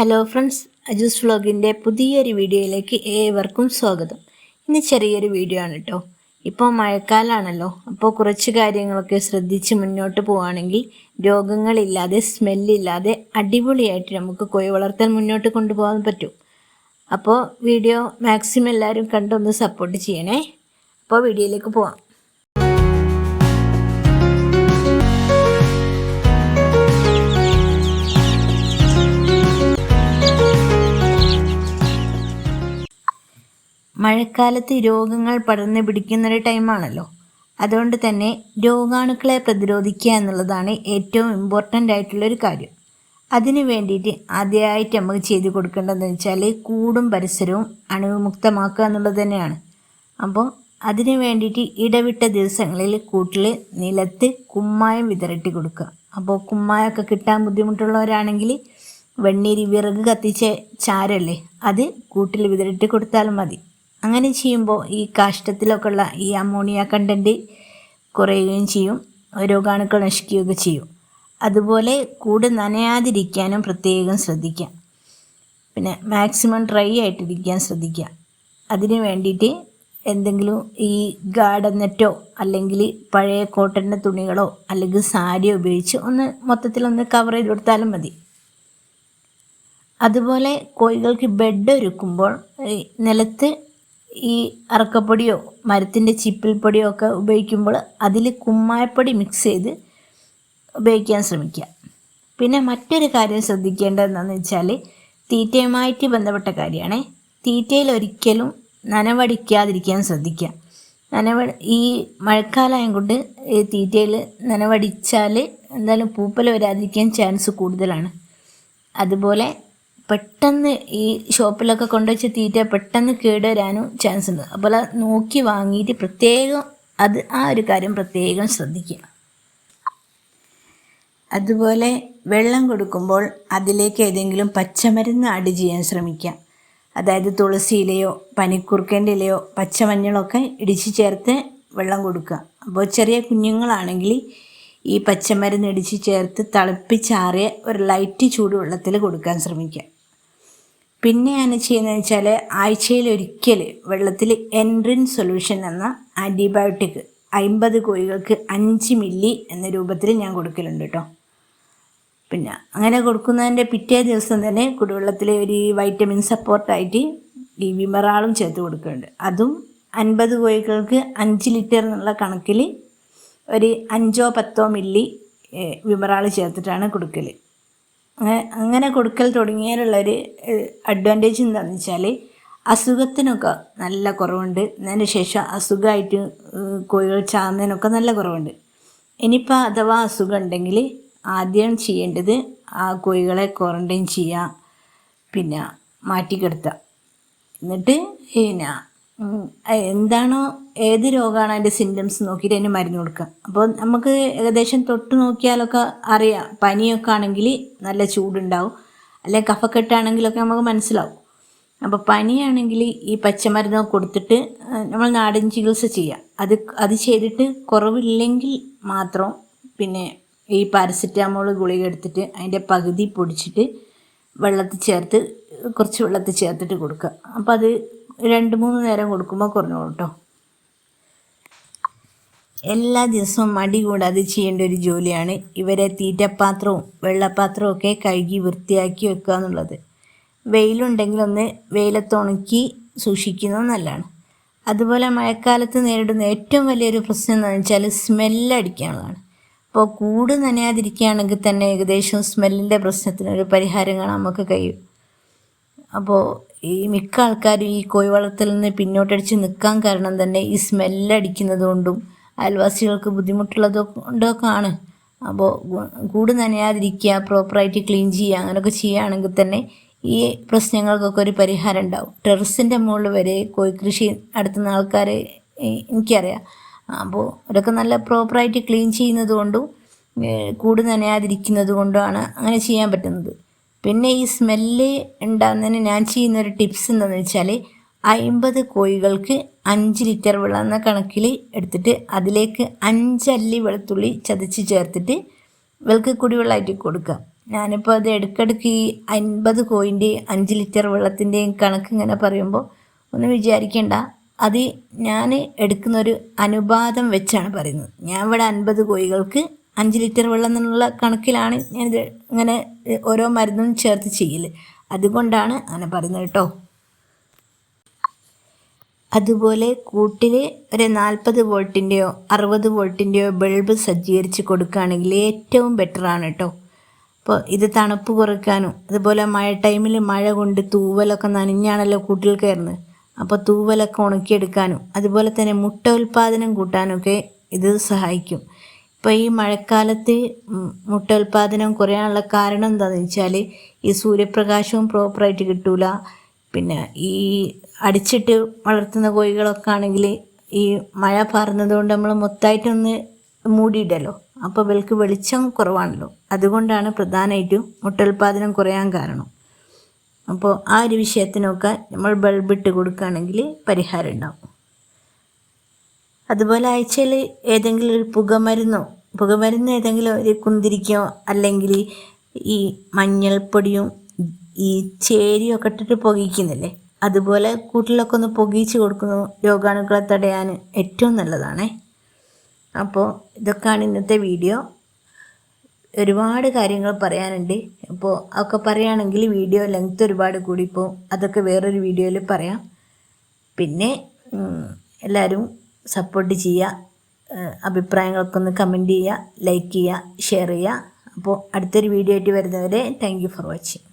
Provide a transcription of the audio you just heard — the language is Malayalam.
ഹലോ ഫ്രണ്ട്സ് അജൂസ് വ്ളോഗിന്റെ പുതിയൊരു വീഡിയോയിലേക്ക് ഏവർക്കും സ്വാഗതം. ഇന്ന് ചെറിയൊരു വീഡിയോ ആണ് കേട്ടോ ഇപ്പോൾ മഴക്കാലമാണല്ലോ അപ്പോൾ കുറച്ച് കാര്യങ്ങളൊക്കെ ശ്രദ്ധിച്ച് മുന്നോട്ട് പോവുകയാണെങ്കിൽ രോഗങ്ങളില്ലാതെ സ്മെല്ലില്ലാതെ അടിപൊളിയായിട്ട് നമുക്ക് കോഴി വളർത്തൽ മുന്നോട്ട് കൊണ്ടുപോകാൻ പറ്റും. അപ്പോൾ വീഡിയോ മാക്സിമം എല്ലാവരും കണ്ടൊന്ന് സപ്പോർട്ട് ചെയ്യണേ. അപ്പോൾ വീഡിയോയിലേക്ക് പോവാം. മഴക്കാലത്ത് രോഗങ്ങൾ പടർന്നു പിടിക്കുന്നൊരു ടൈമാണല്ലോ. അതുകൊണ്ട് തന്നെ രോഗാണുക്കളെ പ്രതിരോധിക്കുക എന്നുള്ളതാണ് ഏറ്റവും ഇമ്പോർട്ടന്റ് ആയിട്ടുള്ളൊരു കാര്യം. അതിന് വേണ്ടിയിട്ട് ആദ്യമായിട്ട് നമുക്ക് ചെയ്ത് കൊടുക്കേണ്ടതെന്ന് വെച്ചാൽ കൂടും പരിസരവും അണുവിമുക്തമാക്കുക എന്നുള്ളത് തന്നെയാണ്. അപ്പോൾ അതിന് വേണ്ടിയിട്ട് ഇടവിട്ട ദിവസങ്ങളിൽ കൂട്ടിൽ നിലത്ത് കുമ്മായം വിതറട്ടി കൊടുക്കുക. അപ്പോൾ കുമ്മായമൊക്കെ കിട്ടാൻ ബുദ്ധിമുട്ടുള്ളവരാണെങ്കിൽ വെണ്ണീരി വിറക് കത്തിച്ച ചാരല്ലേ അത് കൂട്ടിൽ വിതറിട്ട് കൊടുത്താലും മതി. അങ്ങനെ ചെയ്യുമ്പോൾ ഈ കാഷ്ടത്തിലൊക്കെ ഉള്ള ഈ അമോണിയ കണ്ടന്റ് കുറയുകയും ചെയ്യും രോഗാണുക്കൾ നശിക്കുകയൊക്കെ ചെയ്യും. അതുപോലെ കൂട് നനയാതിരിക്കാനും പ്രത്യേകം ശ്രദ്ധിക്കാം പിന്നെ മാക്സിമം ഡ്രൈ ആയിട്ടിരിക്കാൻ ശ്രദ്ധിക്കുക. അതിന് വേണ്ടിയിട്ട് എന്തെങ്കിലും ഈ ഗാർഡൻ നെറ്റോ അല്ലെങ്കിൽ പഴയ കോട്ടന്റെ തുണികളോ അല്ലെങ്കിൽ സാരിയോ ഉപയോഗിച്ച് ഒന്ന് മൊത്തത്തിലൊന്ന് കവർ ചെയ്ത് കൊടുത്താലും മതി. അതുപോലെ കോഴികൾക്ക് ബെഡ് ഒരുക്കുമ്പോൾ നിലത്ത് ഈ അറക്കപ്പൊടിയോ മരത്തിന്റെ ചിപ്പിൽ പൊടിയോ ഒക്കെ ഉപയോഗിക്കുമ്പോൾ അതിൽ കുമ്മായപ്പൊടി മിക്സ് ചെയ്ത് ഉപയോഗിക്കാൻ ശ്രമിക്കുക. പിന്നെ മറ്റൊരു കാര്യം ശ്രദ്ധിക്കേണ്ടതെന്നു വെച്ചാൽ തീറ്റയുമായിട്ട് ബന്ധപ്പെട്ട കാര്യമാണ്. തീറ്റയിൽ ഒരിക്കലും നനവടിക്കാതിരിക്കാൻ ശ്രദ്ധിക്കുക. നനവ ഈ മഴക്കാലം കൊണ്ട് തീറ്റയിൽ നനവടിച്ചാൽ എന്തായാലും പൂപ്പൽ വരാതിരിക്കാൻ ചാൻസ് കൂടുതലാണ്. അതുപോലെ പെട്ടെന്ന് ഈ ഷോപ്പിലൊക്കെ കൊണ്ടുവച്ച് തീറ്റ പെട്ടെന്ന് കേടുവരാനും ചാൻസ് ഉണ്ട്. അപ്പോൾ നോക്കി വാങ്ങിയിട്ട് പ്രത്യേകം അത് ആ ഒരു കാര്യം പ്രത്യേകം ശ്രദ്ധിക്കുക. അതുപോലെ വെള്ളം കൊടുക്കുമ്പോൾ അതിലേക്ക് ഏതെങ്കിലും പച്ചമരുന്ന് ആഡ് ചെയ്യാൻ ശ്രമിക്കുക. അതായത് തുളസി ഇലയോ പനിക്കുറുക്കന്റെ ഇലയോ പച്ചമഞ്ഞളൊക്കെ ഇടിച്ച് ചേർത്ത് വെള്ളം കൊടുക്കുക. അപ്പോൾ ചെറിയ കുഞ്ഞുങ്ങളാണെങ്കിൽ ഈ പച്ചമരുന്ന് ഇടിച്ച് ചേർത്ത് തിളപ്പിച്ചാറിയ ഒരു ലൈറ്റ് ചൂടുവെള്ളത്തിൽ കൊടുക്കാൻ ശ്രമിക്കുക. പിന്നെ ഞാൻ ചെയ്യുന്നത് വെച്ചാൽ ആഴ്ചയിൽ ഒരിക്കൽ വെള്ളത്തിൽ എൻട്രിൻ സൊല്യൂഷൻ എന്ന ആന്റിബയോട്ടിക് അമ്പത് കോഴികൾക്ക് അഞ്ച് മില്ലി എന്ന രൂപത്തിൽ ഞാൻ കൊടുക്കലുണ്ട് കേട്ടോ പിന്നെ അങ്ങനെ കൊടുക്കുന്നതിന്റെ പിറ്റേ ദിവസം തന്നെ കുടിവെള്ളത്തിൽ ഒരു വൈറ്റമിൻ സപ്പോർട്ടായിട്ട് ഈ വിമറാളും ചേർത്ത് കൊടുക്കുന്നുണ്ട് അതും അൻപത് കോഴികൾക്ക് അഞ്ച് ലിറ്റർ എന്നുള്ള കണക്കിൽ ഒരു അഞ്ചോ പത്തോ മില്ലി വിമറാൾ ചേർത്തിട്ടാണ് കൊടുക്കൽ അങ്ങനെ അങ്ങനെ കൊടുക്കൽ തുടങ്ങിയാലുള്ളൊരു അഡ്വാന്റേജ് എന്താണെന്ന് വെച്ചാൽ അസുഖത്തിനൊക്കെ നല്ല കുറവുണ്ട്. അതിന് ശേഷം അസുഖമായിട്ട് കോഴികൾ ചാകുന്നതിനൊക്കെ നല്ല കുറവുണ്ട്. ഇനിയിപ്പോൾ അഥവാ അസുഖം ഉണ്ടെങ്കിൽ ആദ്യം ചെയ്യേണ്ടത് ആ കോഴികളെ ക്വാറന്റൈൻ ചെയ്യുക പിന്നെ മാറ്റിക്കെടുത്തുക എന്നിട്ട് പിന്നെ എന്താണോ ഏത് രോഗമാണ് അതിന്റെ സിംറ്റംസ് നോക്കിയിട്ട് അതിന് മരുന്ന് കൊടുക്കുക. അപ്പോൾ നമുക്ക് ഏകദേശം തൊട്ട് നോക്കിയാലൊക്കെ അറിയാം. പനിയൊക്കെ ആണെങ്കിൽ നല്ല ചൂടുണ്ടാവും. അല്ലെങ്കിൽ കഫക്കെട്ടാണെങ്കിലൊക്കെ നമുക്ക് മനസ്സിലാവും. അപ്പോൾ പനിയാണെങ്കിൽ ഈ പച്ചമരുന്ന് കൊടുത്തിട്ട് നമ്മൾ നാടൻ ചികിത്സ ചെയ്യുക. അത് അത് ചെയ്തിട്ട് കുറവില്ലെങ്കിൽ മാത്രം പിന്നെ ഈ പാരസെറ്റാമോൾ ഗുളിക എടുത്തിട്ട് അതിന്റെ പകുതി പൊടിച്ചിട്ട് വെള്ളത്തിൽ ചേർത്ത് കുറച്ച് വെള്ളത്തിൽ ചേർത്തിട്ട് കൊടുക്കുക. അപ്പോൾ അത് രണ്ട് മൂന്ന് നേരം കൊടുക്കുമ്പോൾ കുറഞ്ഞോളൂ കേട്ടോ എല്ലാ ദിവസവും മടി കൂടാതെ ചെയ്യേണ്ട ഒരു ജോലിയാണ് ഇവരെ തീറ്റപ്പാത്രവും വെള്ളപ്പാത്രവും ഒക്കെ കഴുകി വൃത്തിയാക്കി വെക്കുക എന്നുള്ളത്. വെയിലുണ്ടെങ്കിൽ ഒന്ന് വെയിലത്തുണക്കി സൂക്ഷിക്കുന്നത് നല്ലതാണ്. അതുപോലെ മഴക്കാലത്ത് നേരിടുന്ന ഏറ്റവും വലിയൊരു പ്രശ്നം എന്ന് വെച്ചാൽ സ്മെല്ലടിക്കാനുള്ളതാണ് അപ്പോൾ കൂട് നനയാതിരിക്കുകയാണെങ്കിൽ തന്നെ ഏകദേശം സ്മെല്ലിന്റെ പ്രശ്നത്തിനൊരു പരിഹാരം കാണാൻ നമുക്ക് കഴിയും. അപ്പോൾ ഈ മിക്ക ആൾക്കാരും ഈ കോഴി വളർത്തലിൽ നിന്ന് പിന്നോട്ടടിച്ച് നിൽക്കാൻ കാരണം തന്നെ ഈ സ്മെല്ലടിക്കുന്നത് കൊണ്ടും അയൽവാസികൾക്ക് ബുദ്ധിമുട്ടുള്ളത് കൊണ്ടൊക്കെ അപ്പോൾ കൂട് നനയാതിരിക്കുക പ്രോപ്പറായിട്ട് ക്ലീൻ ചെയ്യുക അങ്ങനെയൊക്കെ ചെയ്യുകയാണെങ്കിൽ തന്നെ ഈ പ്രശ്നങ്ങൾക്കൊക്കെ ഒരു പരിഹാരം ഉണ്ടാവും. ടെറസിന്റെ മുകളിൽ വരെ കോഴി കൃഷി നടത്തുന്ന ആൾക്കാരെ എനിക്കറിയാം. അപ്പോൾ അതൊക്കെ നല്ല പ്രോപ്പറായിട്ട് ക്ലീൻ ചെയ്യുന്നത് കൊണ്ടും കൂട് നനയാതിരിക്കുന്നത് കൊണ്ടുമാണ് അങ്ങനെ ചെയ്യാൻ പറ്റുന്നത്. പിന്നെ ഈ സ്മെല്ല് ഉണ്ടാകുന്നതിന് ഞാൻ ചെയ്യുന്ന ഒരു ടിപ്സ് എന്താണെന്ന് വെച്ചാൽ അമ്പത് കോഴികൾക്ക് അഞ്ച് ലിറ്റർ വെള്ളം എന്ന കണക്കിൽ എടുത്തിട്ട് അതിലേക്ക് അഞ്ചല്ലി വെളുത്തുള്ളി ചതച്ച് ചേർത്തിട്ട് ഇവൾക്ക് കുടിവെള്ളമായിട്ട് കൊടുക്കുക. ഞാനിപ്പോൾ അത് ഇടയ്ക്കിടയ്ക്ക് ഈ അൻപത് കോയിന്റെയും അഞ്ച് ലിറ്റർ വെള്ളത്തിന്റെയും കണക്ക് ഇങ്ങനെ പറയുമ്പോൾ ഒന്ന് വിചാരിക്കേണ്ട. അത് ഞാൻ എടുക്കുന്ന ഒരു അനുപാതം വെച്ചാണ് പറയുന്നത്. ഞാൻ ഇവിടെ അൻപത് കോഴികൾക്ക് അഞ്ച് ലിറ്റർ വെള്ളം എന്നുള്ള കണക്കിലാണ് ഞാനിത് ഇങ്ങനെ ഓരോ മരുന്നും ചേർത്ത് ചെയ്യൽ അതുകൊണ്ടാണ് അങ്ങനെ പറയുന്നത് കേട്ടോ. അതുപോലെ കൂട്ടിന് ഒരു നാൽപ്പത് വോൾട്ടിന്റെയോ അറുപത് വോൾട്ടിന്റെയോ ബൾബ് സജ്ജീകരിച്ച് കൊടുക്കുകയാണെങ്കിൽ ഏറ്റവും ബെറ്ററാണ് കേട്ടോ അപ്പോൾ ഇത് തണുപ്പ് കുറയ്ക്കാനും അതുപോലെ മഴ ടൈമിൽ മഴ കൊണ്ട് തൂവലൊക്കെ നനഞ്ഞാണല്ലോ കൂട്ടിൽ കയറുന്നത്. അപ്പോൾ തൂവലൊക്കെ ഉണക്കിയെടുക്കാനും അതുപോലെ തന്നെ മുട്ട ഉൽപ്പാദനം കൂട്ടാനൊക്കെ ഇത് സഹായിക്കും. ഇപ്പോൾ ഈ മഴക്കാലത്ത് മുട്ട ഉൽപ്പാദനം കുറയാനുള്ള കാരണം എന്താണെന്ന് വെച്ചാൽ ഈ സൂര്യപ്രകാശവും പ്രോപ്പറായിട്ട് കിട്ടൂല. പിന്നെ ഈ അടിച്ചിട്ട് വളർത്തുന്ന കോഴികളൊക്കെ ആണെങ്കിൽ ഈ മഴ പാറുന്നത് കൊണ്ട് നമ്മൾ മൊത്തമായിട്ടൊന്ന് മൂടിയിടല്ലോ. അപ്പോൾ ഇവൾക്ക് വെളിച്ചം കുറവാണല്ലോ. അതുകൊണ്ടാണ് പ്രധാനമായിട്ടും മുട്ട ഉൽപ്പാദനം കുറയാൻ കാരണം. അപ്പോൾ ആ ഒരു വിഷയത്തിനൊക്കെ നമ്മൾ ബൾബ് ഇട്ട് കൊടുക്കുകയാണെങ്കിൽ പരിഹാരം ഉണ്ടാവും. അതുപോലെ ആഴ്ചയിൽ ഏതെങ്കിലും ഒരു പുകമരുന്നോ പുകമരുന്ന് ഏതെങ്കിലും ഒരു കുന്തിരിക്കോ അല്ലെങ്കിൽ ഈ മഞ്ഞൾപ്പൊടിയും ഈ ചേരിയൊക്കെ ഇട്ടിട്ട് പുകയ്ക്കുന്നില്ലേ? അതുപോലെ കൂട്ടിലൊക്കെ ഒന്ന് പൊകിച്ച് കൊടുക്കുന്നു രോഗാണുക്കളെ തടയാൻ ഏറ്റവും നല്ലതാണേ. അപ്പോൾ ഇതൊക്കെയാണ് ഇന്നത്തെ വീഡിയോ. ഒരുപാട് കാര്യങ്ങൾ പറയാനുണ്ട്. അപ്പോൾ അതൊക്കെ പറയുകയാണെങ്കിൽ വീഡിയോ ലെങ്ത് ഒരുപാട് കൂടി ഇപ്പോൾ അതൊക്കെ വേറൊരു വീഡിയോയിൽ പറയാം. പിന്നെ എല്ലാവരും സപ്പോർട്ട് ചെയ്യുക. അഭിപ്രായങ്ങളൊക്കെ ഒന്ന് കമന്റ് ചെയ്യുക ലൈക്ക് ചെയ്യുക ഷെയർ ചെയ്യുക. അപ്പോൾ അടുത്തൊരു വീഡിയോ ആയിട്ട് വരുന്നവരെ താങ്ക് ഫോർ വാച്ചിങ്